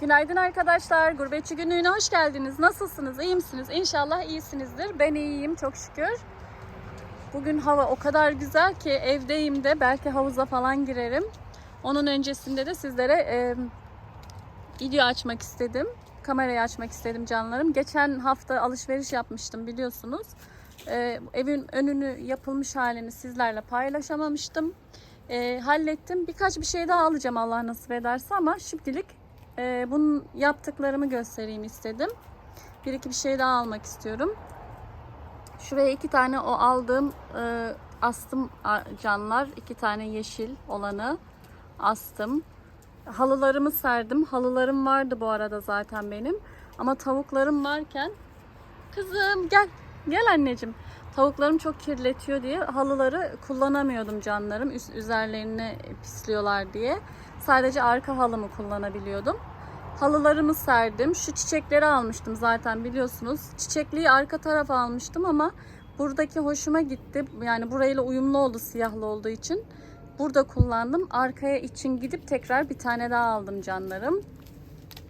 Günaydın arkadaşlar. Gurbetçi günlüğüne hoş geldiniz. Nasılsınız? İyi misiniz? İnşallah iyisinizdir. Ben iyiyim çok şükür. Bugün hava o kadar güzel ki evdeyim de belki havuza falan girerim. Onun öncesinde de sizlere e, video açmak istedim. Kamerayı açmak istedim canlarım. Geçen hafta alışveriş yapmıştım biliyorsunuz. E, evin önünü yapılmış halini sizlerle paylaşamamıştım. E, hallettim. Birkaç bir şey daha alacağım Allah nasip ederse ama şimdilik e, bunun yaptıklarımı göstereyim istedim. Bir iki bir şey daha almak istiyorum. Şuraya iki tane o aldığım e, astım canlar. iki tane yeşil olanı astım. Halılarımı serdim. Halılarım vardı bu arada zaten benim. Ama tavuklarım varken kızım gel gel anneciğim. Tavuklarım çok kirletiyor diye halıları kullanamıyordum canlarım. Üst üzerlerini pisliyorlar diye. Sadece arka halımı kullanabiliyordum. Halılarımı serdim. Şu çiçekleri almıştım zaten biliyorsunuz. Çiçekliği arka tarafa almıştım ama buradaki hoşuma gitti. Yani burayla uyumlu oldu siyahlı olduğu için. Burada kullandım. Arkaya için gidip tekrar bir tane daha aldım canlarım.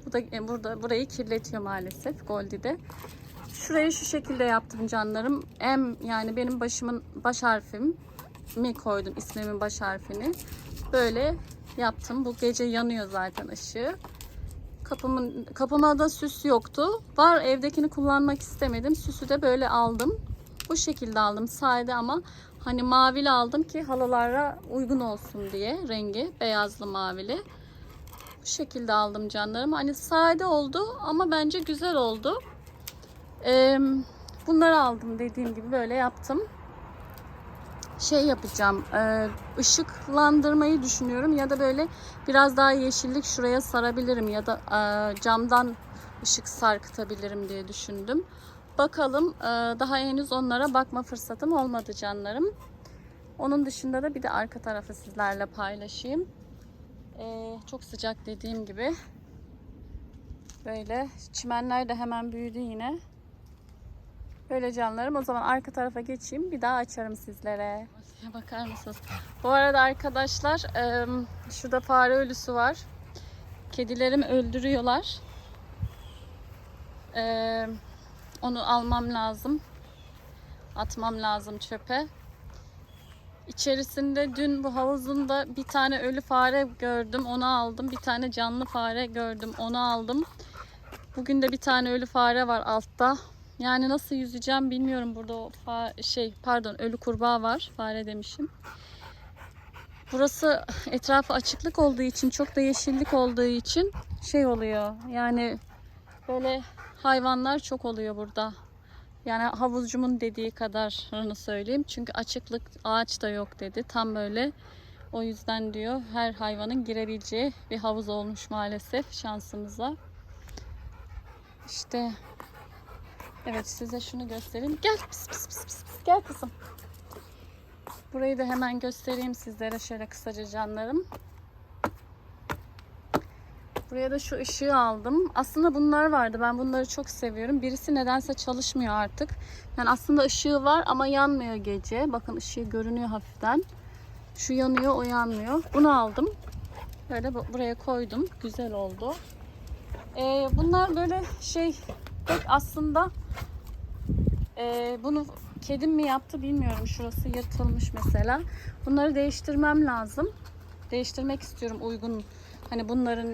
Bu da e, burada burayı kirletiyor maalesef Goldi'de. Şurayı şu şekilde yaptım canlarım. M yani benim başımın baş harfim mi koydum ismimin baş harfini. Böyle yaptım. Bu gece yanıyor zaten ışığı. Kapımın kapıma da süs yoktu. Var evdekini kullanmak istemedim. Süsü de böyle aldım. Bu şekilde aldım. Sade ama hani mavili aldım ki halılara uygun olsun diye rengi beyazlı mavili. Bu şekilde aldım canlarım. Hani sade oldu ama bence güzel oldu. Ee, bunları aldım dediğim gibi böyle yaptım. Şey yapacağım. E, ışıklandırmayı düşünüyorum ya da böyle biraz daha yeşillik şuraya sarabilirim ya da e, camdan ışık sarkıtabilirim diye düşündüm. Bakalım e, daha henüz onlara bakma fırsatım olmadı canlarım. Onun dışında da bir de arka tarafı sizlerle paylaşayım. E, çok sıcak dediğim gibi. Böyle çimenler de hemen büyüdü yine. Böyle canlarım. O zaman arka tarafa geçeyim. Bir daha açarım sizlere. Bakar mısınız? Bu arada arkadaşlar şurada fare ölüsü var. Kedilerimi öldürüyorlar. Onu almam lazım. Atmam lazım çöpe. İçerisinde dün bu havuzunda bir tane ölü fare gördüm. Onu aldım. Bir tane canlı fare gördüm. Onu aldım. Bugün de bir tane ölü fare var altta. Yani nasıl yüzeceğim bilmiyorum. Burada o şey pardon ölü kurbağa var. Fare demişim. Burası etrafı açıklık olduğu için çok da yeşillik olduğu için şey oluyor. Yani böyle hayvanlar çok oluyor burada. Yani havuzcumun dediği kadarını söyleyeyim. Çünkü açıklık ağaç da yok dedi. Tam böyle o yüzden diyor her hayvanın girebileceği bir havuz olmuş maalesef şansımıza. İşte Evet size şunu göstereyim. Gel pis pis pis pis. pis. Gel kızım. Burayı da hemen göstereyim sizlere şöyle kısaca canlarım. Buraya da şu ışığı aldım. Aslında bunlar vardı. Ben bunları çok seviyorum. Birisi nedense çalışmıyor artık. Yani aslında ışığı var ama yanmıyor gece. Bakın ışığı görünüyor hafiften. Şu yanıyor, o yanmıyor. Bunu aldım. Böyle bu- buraya koydum. Güzel oldu. Ee, bunlar böyle şey pek aslında ee, bunu kedim mi yaptı bilmiyorum. Şurası yırtılmış mesela. Bunları değiştirmem lazım. Değiştirmek istiyorum uygun. Hani bunların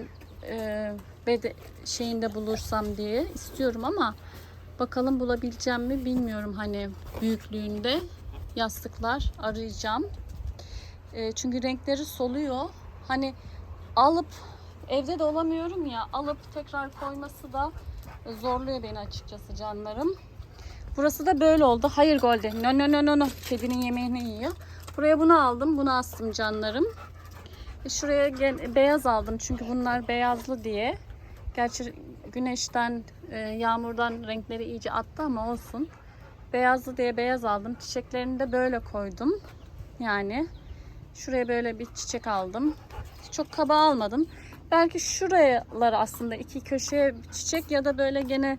e, bede şeyinde bulursam diye istiyorum ama bakalım bulabileceğim mi bilmiyorum hani büyüklüğünde yastıklar arayacağım. E, çünkü renkleri soluyor. Hani alıp evde de olamıyorum ya alıp tekrar koyması da zorluyor beni açıkçası canlarım. Burası da böyle oldu. Hayır Golde. No no no no no. Kedinin yemeğini yiyor. Buraya bunu aldım. Bunu astım canlarım. E, Şuraya gen- beyaz aldım. Çünkü bunlar beyazlı diye. Gerçi güneşten, e, yağmurdan renkleri iyice attı ama olsun. Beyazlı diye beyaz aldım. Çiçeklerini de böyle koydum. Yani şuraya böyle bir çiçek aldım. Çok kaba almadım. Belki şuraları aslında iki köşeye çiçek ya da böyle gene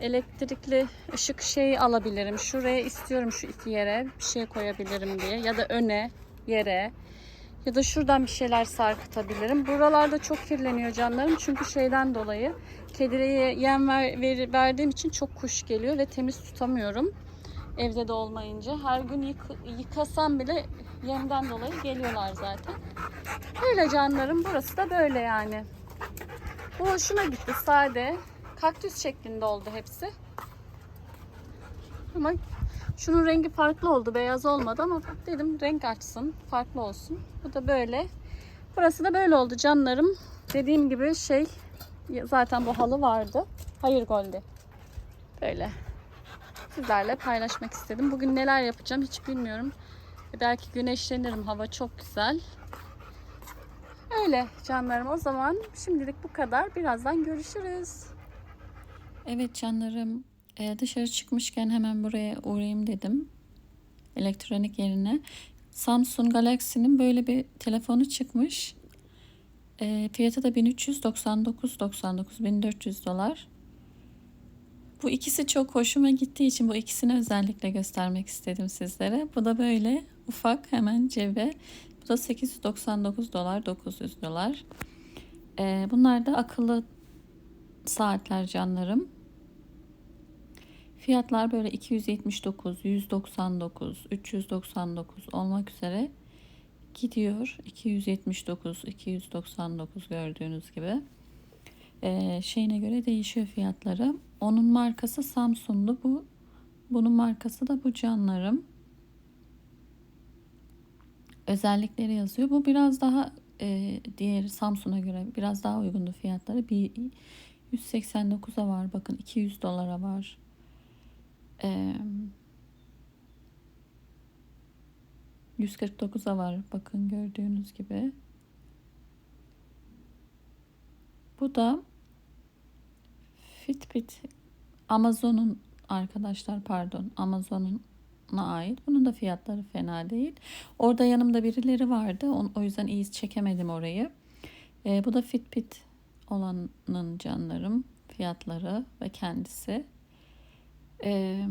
elektrikli ışık şeyi alabilirim. Şuraya istiyorum şu iki yere bir şey koyabilirim diye ya da öne yere Ya da şuradan bir şeyler sarkıtabilirim. Buralarda çok kirleniyor canlarım. Çünkü şeyden dolayı kedilere yem ver, ver- verdiğim için çok kuş geliyor ve temiz tutamıyorum. Evde de olmayınca. Her gün yık- yıkasam bile yemden dolayı geliyorlar zaten. Böyle canlarım. Burası da böyle yani. Bu hoşuma gitti. Sade. Kaktüs şeklinde oldu hepsi. Ama şunun rengi farklı oldu. Beyaz olmadı ama dedim renk açsın. Farklı olsun. Bu da böyle. Burası da böyle oldu canlarım. Dediğim gibi şey zaten bu halı vardı. Hayır Goldi. Böyle. Sizlerle paylaşmak istedim. Bugün neler yapacağım hiç bilmiyorum. Belki güneşlenirim. Hava çok güzel. Öyle canlarım. O zaman şimdilik bu kadar. Birazdan görüşürüz. Evet canlarım. e, dışarı çıkmışken hemen buraya uğrayayım dedim. Elektronik yerine. Samsung Galaxy'nin böyle bir telefonu çıkmış. E, fiyatı da 1399.99 1400 dolar. Bu ikisi çok hoşuma gittiği için bu ikisini özellikle göstermek istedim sizlere. Bu da böyle ufak hemen cebe. Bu da 899 dolar 900 dolar. Ee, bunlar da akıllı saatler canlarım. Fiyatlar böyle 279, 199, 399 olmak üzere gidiyor. 279, 299 gördüğünüz gibi. Ee, şeyine göre değişiyor fiyatları. Onun markası Samsung'lu bu. Bunun markası da bu canlarım. Özellikleri yazıyor. Bu biraz daha e, diğer Samsung'a göre biraz daha uygundu fiyatları. Bir 189'a var bakın 200 dolara var. Ee, 149'a var bakın gördüğünüz gibi. Bu da Fitbit Amazon'un arkadaşlar pardon Amazon'una ait. Bunun da fiyatları fena değil. Orada yanımda birileri vardı. O, yüzden iyi çekemedim orayı. Ee, bu da Fitbit olanın canlarım fiyatları ve kendisi. Ee,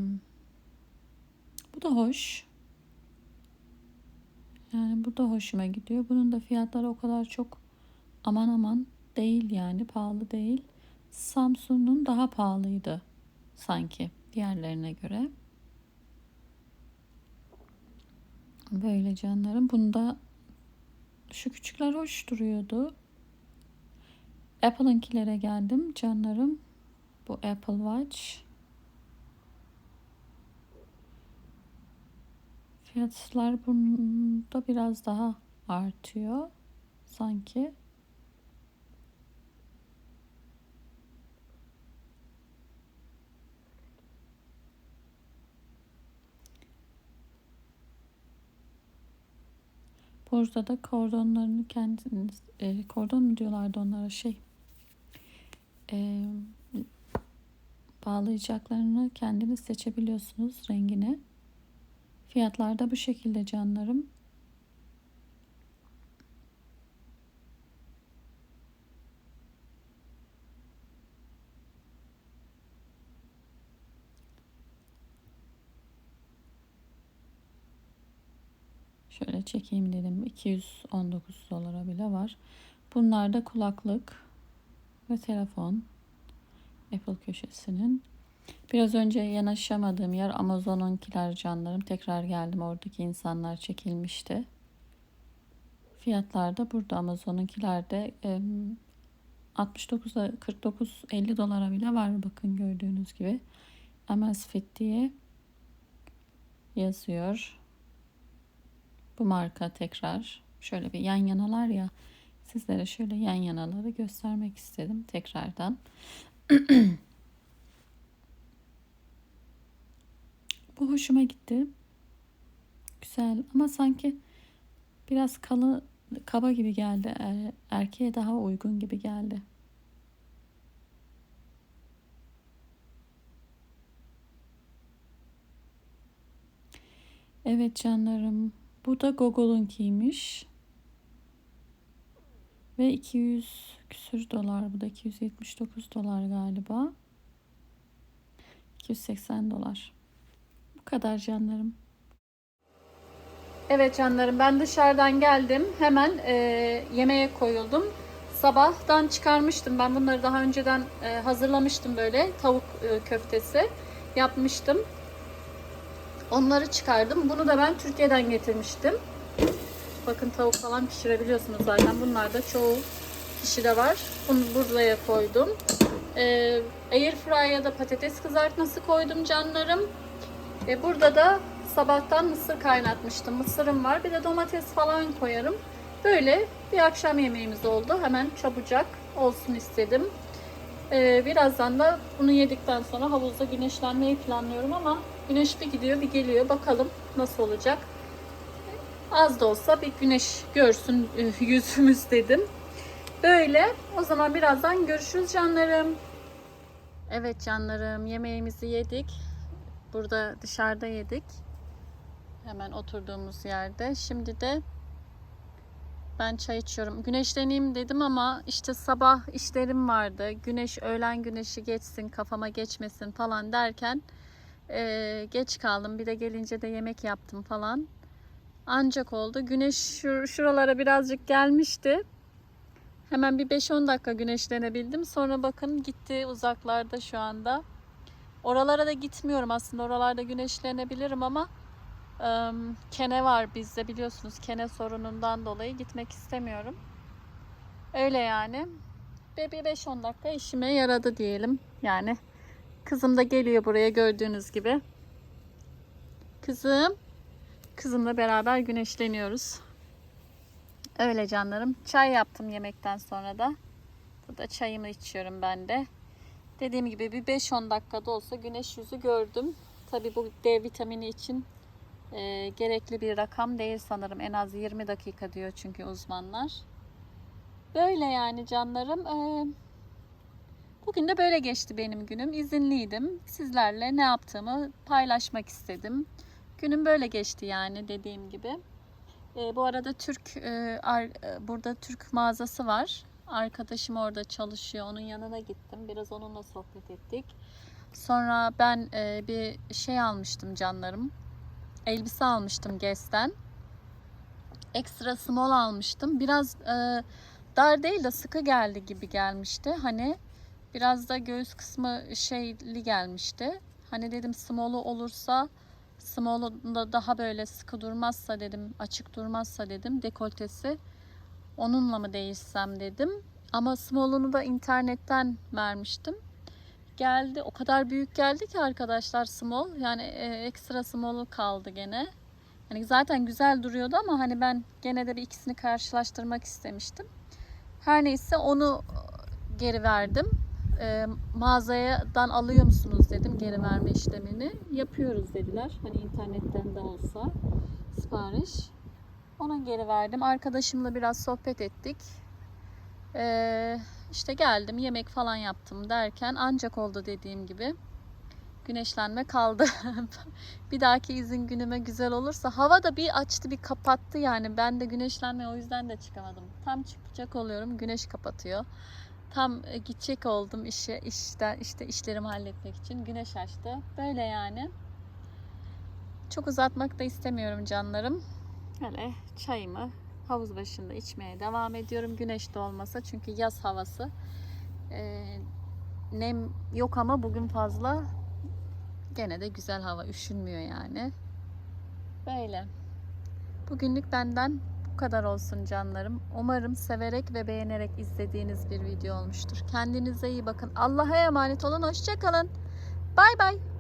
bu da hoş. Yani bu da hoşuma gidiyor. Bunun da fiyatları o kadar çok aman aman değil yani pahalı değil. Samsung'un daha pahalıydı sanki diğerlerine göre. Böyle canlarım. Bunda şu küçükler hoş duruyordu. Apple'ınkilere geldim canlarım. Bu Apple Watch. Fiyatlar bunda biraz daha artıyor sanki. Burada da kordonlarını kendiniz e, kordon mu diyorlardı onlara şey e, bağlayacaklarını kendiniz seçebiliyorsunuz rengini. Fiyatlar da bu şekilde canlarım. Şöyle çekeyim dedim. 219 dolara bile var. Bunlar da kulaklık ve telefon. Apple köşesinin. Biraz önce yanaşamadığım yer Amazon'unkiler canlarım. Tekrar geldim. Oradaki insanlar çekilmişti. Fiyatlar da burada. Amazon'unkilerde 69'a 49 50 dolara bile var. Bakın gördüğünüz gibi. Amazfit diye yazıyor. Bu marka tekrar şöyle bir yan yanalar ya sizlere şöyle yan yanaları göstermek istedim tekrardan. Bu hoşuma gitti. Güzel ama sanki biraz kalı kaba gibi geldi. Er- Erkeğe daha uygun gibi geldi. Evet canlarım. Bu da Google'unkiymiş. Ve 200 küsür dolar. Bu da 279 dolar galiba. 280 dolar. Bu kadar canlarım. Evet canlarım ben dışarıdan geldim. Hemen e, yemeğe koyuldum. Sabahtan çıkarmıştım. Ben bunları daha önceden e, hazırlamıştım böyle. Tavuk e, köftesi yapmıştım. Onları çıkardım. Bunu da ben Türkiye'den getirmiştim. Bakın tavuk falan pişirebiliyorsunuz zaten. Bunlar da çoğu kişide var. Bunu buraya koydum. E, Airfryer'a da patates kızartması koydum canlarım. E, burada da sabahtan mısır kaynatmıştım. Mısırım var. Bir de domates falan koyarım. Böyle bir akşam yemeğimiz oldu. Hemen çabucak olsun istedim. E, birazdan da bunu yedikten sonra havuzda güneşlenmeyi planlıyorum ama güneş bir gidiyor bir geliyor. Bakalım nasıl olacak. Az da olsa bir güneş görsün e, yüzümüz dedim. Böyle. O zaman birazdan görüşürüz canlarım. Evet canlarım yemeğimizi yedik. Burada dışarıda yedik. Hemen oturduğumuz yerde. Şimdi de ben çay içiyorum. Güneşleneyim dedim ama işte sabah işlerim vardı. Güneş öğlen güneşi geçsin kafama geçmesin falan derken eee, geç kaldım. Bir de gelince de yemek yaptım falan. Ancak oldu. Güneş şur- şuralara birazcık gelmişti. Hemen bir 5-10 dakika güneşlenebildim. Sonra bakın gitti uzaklarda şu anda. Oralara da gitmiyorum aslında. Oralarda güneşlenebilirim ama kene var bizde biliyorsunuz. Kene sorunundan dolayı gitmek istemiyorum. Öyle yani. Bir 5-10 dakika işime yaradı diyelim. Yani kızım da geliyor buraya gördüğünüz gibi. Kızım. Kızımla beraber güneşleniyoruz. Öyle canlarım. Çay yaptım yemekten sonra da. Burada çayımı içiyorum ben de. Dediğim gibi bir 5-10 dakikada olsa güneş yüzü gördüm. Tabi bu D vitamini için e, gerekli bir rakam değil sanırım. En az 20 dakika diyor çünkü uzmanlar. Böyle yani canlarım. E, bugün de böyle geçti benim günüm. İzinliydim. Sizlerle ne yaptığımı paylaşmak istedim. Günüm böyle geçti yani dediğim gibi. E, bu arada Türk e, ar- e, burada Türk mağazası var. Arkadaşım orada çalışıyor. Onun yanına gittim. Biraz onunla sohbet ettik. Sonra ben e, bir şey almıştım canlarım. Elbise almıştım Guess'ten. Ekstra small almıştım. Biraz e, dar değil de sıkı geldi gibi gelmişti. Hani biraz da göğüs kısmı şeyli gelmişti. Hani dedim small'u olursa small'unda daha böyle sıkı durmazsa dedim, açık durmazsa dedim dekoltesi onunla mı değişsem dedim. Ama small'unu da internetten vermiştim. Geldi o kadar büyük geldi ki arkadaşlar small. Yani e, ekstra small'u kaldı gene. Hani zaten güzel duruyordu ama hani ben gene de bir ikisini karşılaştırmak istemiştim. Her neyse onu geri verdim. E, mağazadan alıyor musunuz dedim geri verme işlemini. Yapıyoruz dediler. Hani internetten de olsa sipariş. Ona geri verdim. Arkadaşımla biraz sohbet ettik. Ee, işte geldim yemek falan yaptım derken ancak oldu dediğim gibi. Güneşlenme kaldı. bir dahaki izin günüme güzel olursa hava da bir açtı bir kapattı yani ben de güneşlenme o yüzden de çıkamadım. Tam çıkacak oluyorum güneş kapatıyor. Tam e, gidecek oldum işe işte işte işlerimi halletmek için güneş açtı. Böyle yani. Çok uzatmak da istemiyorum canlarım. Hele çayımı havuz başında içmeye devam ediyorum. Güneş de olmasa çünkü yaz havası. Ee, nem yok ama bugün fazla. Gene de güzel hava üşünmüyor yani. Böyle. Bugünlük benden bu kadar olsun canlarım. Umarım severek ve beğenerek izlediğiniz bir video olmuştur. Kendinize iyi bakın. Allah'a emanet olun. Hoşçakalın. Bay bay.